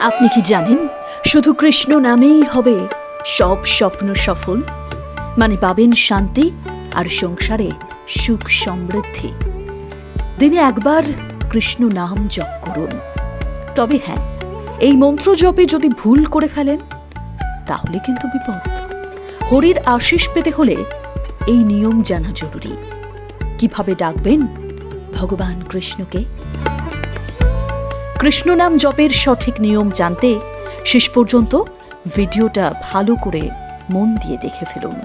আপনি কি জানেন? শুধু কৃষ্ণ নামেই হবে সব স্বপ্ন সফল। মানে পাবেন শান্তি আর সংসারে সুখ সমৃদ্ধি। দিনে একবার কৃষ্ণ নাম জপ করুন। তবে হ্যাঁ এই মন্ত্র জপে যদি ভুল করে ফেলেন, তাহলে কিন্তু বিপদ। হরির আশিস পেতে হলে এই নিয়ম জানা জরুরি। কীভাবে ডাকবেন? ভগবান কৃষ্ণকে। কৃষ্ণ নাম জপের সঠিক নিয়ম জানতে শেষ পর্যন্ত ভিডিওটা ভালো করে মন দিয়ে দেখে ফেলুন।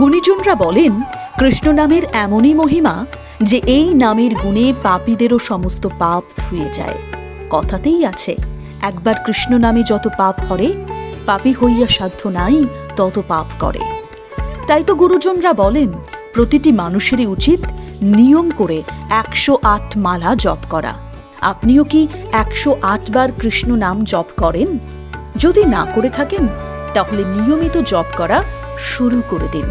গুণীজনরা বলেন, কৃষ্ণ নামের এমনই মহিমা যে এই নামের গুণে পাপীদেরও সমস্ত পাপ ধুয়ে যায়। কথাতেই আছে, একবার কৃষ্ণ নামে যত পাপ হরে পাপী হইয়া সাধ্য নাই, তত পাপ করে। তাই তো গুরুজনরা বলেন, প্রতিটি মানুষেরই উচিত নিয়ম করে একশো আট মালা জপ করা। আপনিও কি একশো আট বার কৃষ্ণ নাম জপ করেন? যদি না করে থাকেন, তাহলে নিয়মিত জপ করা শুরু করে দিন।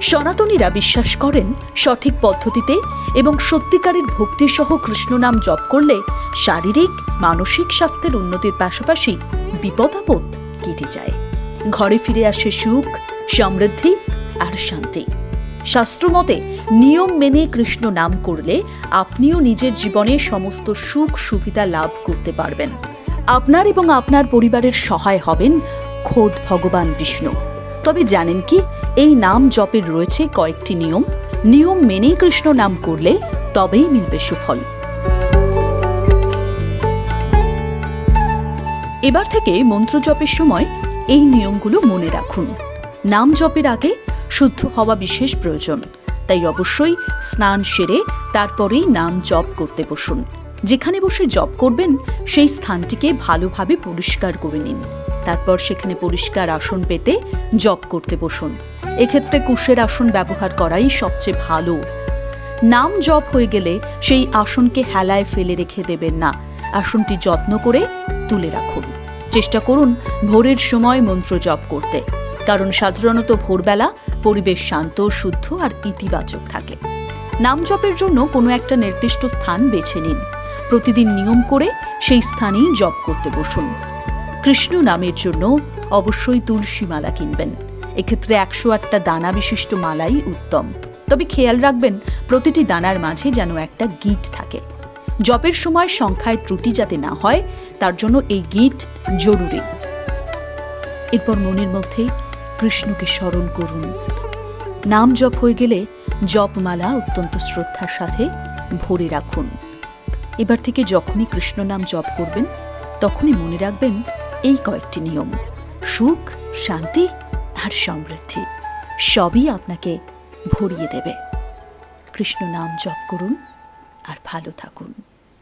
সনাতনীরা বিশ্বাস করেন, সঠিক পদ্ধতিতে এবং সত্যিকারের ভক্তিসহ কৃষ্ণ নাম জপ করলে শারীরিক, মানসিক স্বাস্থ্যের উন্নতির পাশাপাশি বিপদ আপদ কেটে যায়। ঘরে ফিরে আসে সুখ সমৃদ্ধি আর শান্তি। শাস্ত্রমতে নিয়ম মেনে কৃষ্ণ নাম করলে আপনিও নিজের জীবনে সমস্ত সুখ সুবিধা লাভ করতে পারবেন। আপনার এবং আপনার পরিবারের সহায় হবেন খোদ ভগবান বিষ্ণু। তবে জানেন কি, এই নাম জপের রয়েছে কয়েকটি নিয়ম। নিয়ম মেনে কৃষ্ণ নাম করলে তবেই মিলবে সুফল। এবার থেকে মন্ত্র জপের সময় এই নিয়মগুলো মনে রাখুন। নাম জপের আগে শুদ্ধ হওয়া বিশেষ প্রয়োজন। তাই অবশ্যই স্নান সেরে তারপরেই নাম জপ করতে বসুন। যেখানে বসে জপ করবেন, সেই স্থানটিকে ভালোভাবে পরিষ্কার করে নিন। তারপর সেখানে পরিষ্কার আসন পেতে জপ করতে বসুন। এক্ষেত্রে কুশের আসন ব্যবহার করাই সবচেয়ে ভালো। নাম জপ হয়ে গেলে সেই আসনকে হেলায় ফেলে রেখে দেবেন না। আসনটি যত্ন করে তুলে রাখুন। চেষ্টা করুন ভোরের সময় মন্ত্র জপ করতে। কারণ সাধারণত ভোরবেলা পরিবেশ শান্ত, শুদ্ধ আর ইতিবাচক থাকে। নাম জপের জন্য কোনো একটা নির্দিষ্ট স্থান বেছে নিন। প্রতিদিন নিয়ম করে সেই স্থানেই জপ করতে বসুন। কৃষ্ণ নামের জন্য অবশ্যই তুলসী মালা কিনবেন। এক্ষেত্রে একশো আটটা দানা বিশিষ্ট মালাই উত্তম। তবে খেয়াল রাখবেন, প্রতিটি দানার মাঝে যেন একটা গিট থাকে। জপের সময় সংখ্যায় ত্রুটি যাতে না হয়, তার জন্য এই গিট জরুরি। এরপর মনের মধ্যে কৃষ্ণকে স্মরণ করুন। নাম জপ হয়ে গেলে জপমালা অত্যন্ত শ্রদ্ধার সাথে ভরে রাখুন। এবার থেকে যখনই কৃষ্ণ নাম জপ করবেন, তখনই মনে রাখবেন এই কয়েকটি নিয়ম। সুখ, শান্তি আর সমৃদ্ধি সবই আপনাকে ভরিয়ে দেবে। কৃষ্ণ নাম জপ করুন আর ভালো থাকুন।